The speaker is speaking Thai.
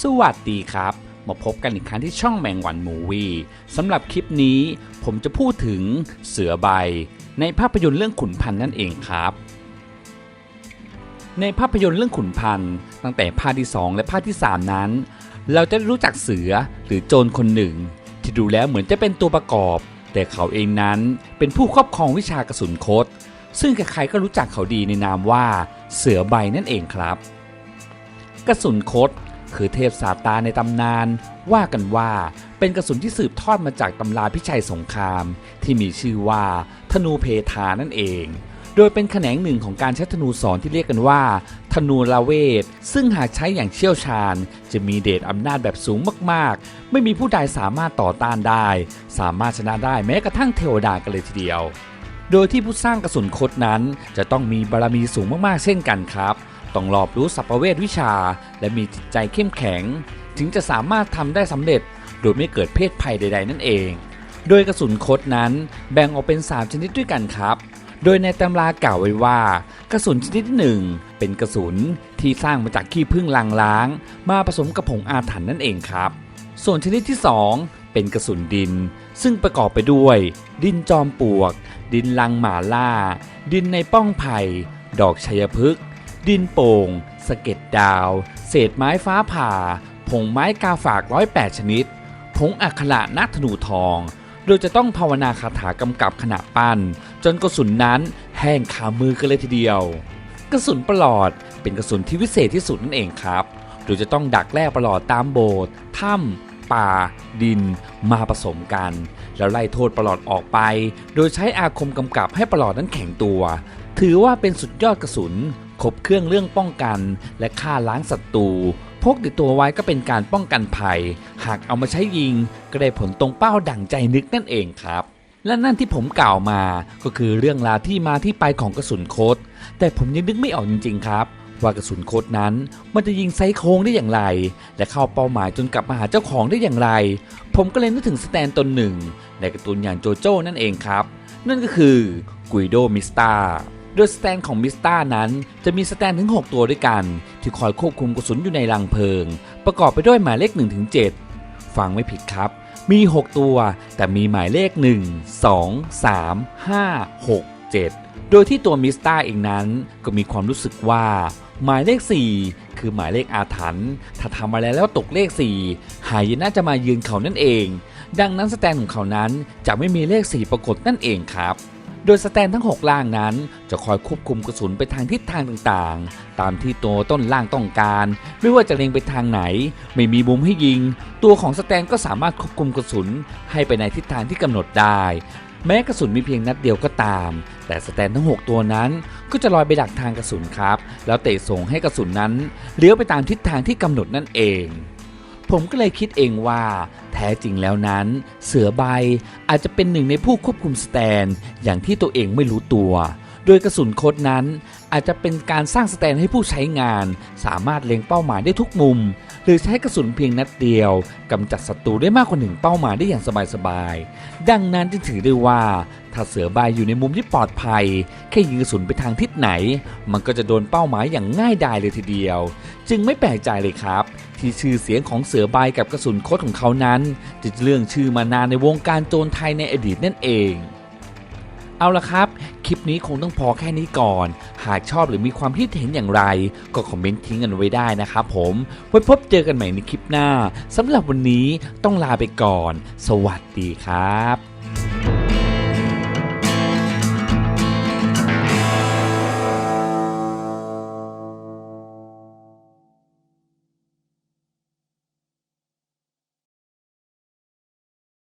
สวัสดีครับ มาพบกันอีกครั้งที่ช่องแมงวันมูวีสำหรับคลิปนี้ผมจะพูดถึงเสือใบ ในภาพยนตร์เรื่องขุนพันธ์นั่นเองครับ ในภาพยนตร์เรื่องขุนพันธ์ตั้งแต่ภาคที่ 2 และภาคที่ 3 นั้น เราจะรู้จักเสือหรือโจรคนหนึ่ง ที่ดูแล้วเหมือนจะเป็นตัวประกอบ แต่เขาเองนั้นเป็นผู้ครอบครองวิชากระสุนคดซึ่งใครๆก็รู้จักเขาดีในนามว่าเสือใบนั่นเองครับ กระสุนคด คือเทพซาตานในตำนาน ว่ากันว่าเป็นกระสุนที่สืบทอดมาจากตำราพิชัยสงคราม ที่มีชื่อว่าธนูเพทานั่นเอง โดยเป็นแขนงหนึ่งของการใช้ธนูสอนที่เรียกกันว่า ธนูลาเวท ซึ่งหากใช้อย่างเชี่ยวชาญ จะมีเดชอำนาจแบบสูงมากๆ ไม่มีผู้ใดสามารถต่อต้านได้ สามารถชนะได้แม้กระทั่งเทวดากันเลยทีเดียว โดยที่ผู้สร้างกระสุนคดนั้น จะต้องมีบารมีสูงมากๆ เช่นกันครับ ต้องรอบรู้สัพเพเวทวิชา และมีจิตใจเข้มแข็ง ถึงจะสามารถทำได้สำเร็จ โดยไม่เกิดเพศภัยใด ๆ นั่นเอง โดยกระสุนคดนั้นแบ่งออกเป็น 3 ชนิดด้วยกันครับ โดยในตำรากล่าวไว้ว่า กระสุนชนิดที่หนึ่งเป็นกระสุนที่สร้างมาจากขี้ผึ้งลังล้าง มาผสมกับผงอาถรรพ์นั่นเองครับ ส่วนชนิดที่ 2 เป็นกระสุนดิน ซึ่งประกอบไปด้วย ดินจอมปลวก ดินลังหมาล่า ดินในป้องไผ่ดอกชัยพฤกษ์ ดินโป่งสะเก็ดดาว เศษไม้ฟ้าผ่า ผงไม้กาฝากร้อยแปดชนิด ผงอักขระนักธนูทอง โดยจะต้องภาวนาคาถากำกับขณะปั้น จนกระสุนนั้นแห้งคามือกันเลยทีเดียว กระสุนประหลอดเป็นกระสุนที่วิเศษที่สุดนั่นเองครับโดยจะต้องดักแร่ประหลอดตามโบสถ์ถ้ำป่า ดิน มาผสมกัน แล้วไล่โทษประหลอดออกไป โดยใช้อาคมกำกับให้ประหลอดนั้นแข็งตัว ถือว่าเป็นสุดยอดกระสุน ครบเครื่องเรื่องป้องกัน และฆ่าล้างศัตรูพกติดตัวไว้ก็เป็นการป้องกันภัย หากเอามาใช้ยิงก็ได้ผลตรงเป้าดั่งใจนึกนั่นเองครับ และนั่นที่ผมกล่าวมาก็คือเรื่องราวที่มาที่ไปของกระสุนโคดแต่ผมยังนึกไม่ออกจริง ๆ ครับ ว่ากระสุนโคดนั้นมันจะยิงไซโค้งได้อย่างไร และเข้าเป้าหมายจนกลับมาหาเจ้าของได้อย่างไร ผมก็เลยนึกถึงสแตนตนหนึ่งในการ์ตูนอย่างโจโจ้นั่นเองครับ นั่นก็คือกุยโดมิสตา โดยสแตนของมิสตานั้นจะมีสแตนถึง 6 ตัวด้วยกัน ที่คอยควบคุมกระสุนอยู่ในรังเพลิง ประกอบไปด้วยหมายเลข1-7ฟังไม่ผิดครับ มี 6 ตัว แต่มีหมายเลข 1 2 3 5 6 7 โดยที่ตัวมิสตาเองนั้นก็มีความรู้สึกว่า หมายเลข 4 คือหมายเลขอาถรรพ์ถ้าทำอะไรแล้วตกเลข 4 หายนะจะมายืนเขานั่นเอง ดังนั้นสแตนของเขานั้นจะไม่มีเลข 4 ปรากฏนั่นเองครับ โดยสแตนทั้ง 6 ล่างนั้น จะคอยควบคุมกระสุนไปทางทิศทางต่างๆ ตามที่ตัวต้นล่างต้องการ ไม่ว่าจะเล็งไปทางไหน ไม่มีมุมให้ยิง ตัวของสแตนก็สามารถควบคุมกระสุนให้ไปในทิศทางที่กำหนดได้ แม้กระสุนมีเพียงนัดเดียวก็ตาม แต่สแตนทั้ง 6 ตัวนั้น ก็จะลอยไปดักทางกระสุนครับ แล้วเตะส่งให้กระสุนนั้นเลี้ยวไปตามทิศทางที่กำหนดนั่นเอง ผมก็เลยคิดเองว่า แท้จริงแล้วนั้น เสือใบอาจจะเป็นหนึ่งในผู้ควบคุมสแตน อย่างที่ตัวเองไม่รู้ตัว โดยกระสุนโคดนั้นอาจจะเป็นการสร้างสแตนให้ผู้ใช้งาน สามารถเล็งเป้าหมายได้ทุกมุม หรือใช้กระสุนเพียงนัดเดียวกำจัดศัตรูได้มากกว่าหนึ่งเป้าหมายได้อย่างสบายๆ ดังนั้นจึงถือได้ว่า ถ้าเสือใบอยู่ในมุมที่ปลอดภัย แค่ยิงกระสุนไปทางทิศไหน มันก็จะโดนเป้าหมายอย่างง่ายดายเลยทีเดียว จึงไม่แปลกใจเลยครับ ที่ชื่อเสียงของเสือใบกับกระสุนโคตของเขานั้นจะเรื่องชื่อมานานในวงการโจรไทยในอดีตนั่นเอง เอาละครับ ลิปนี้คงต้องพอแค่นี้ก่อน หากชอบหรือมีความคิดเห็นอย่างไร ก็คอมเมนต์ทิ้งกันไว้ได้นะครับผม ไว้พบเจอกันใหม่ในคลิปหน้าสำหรับวันนี้ต้องลาไปก่อน สวัสดีครับ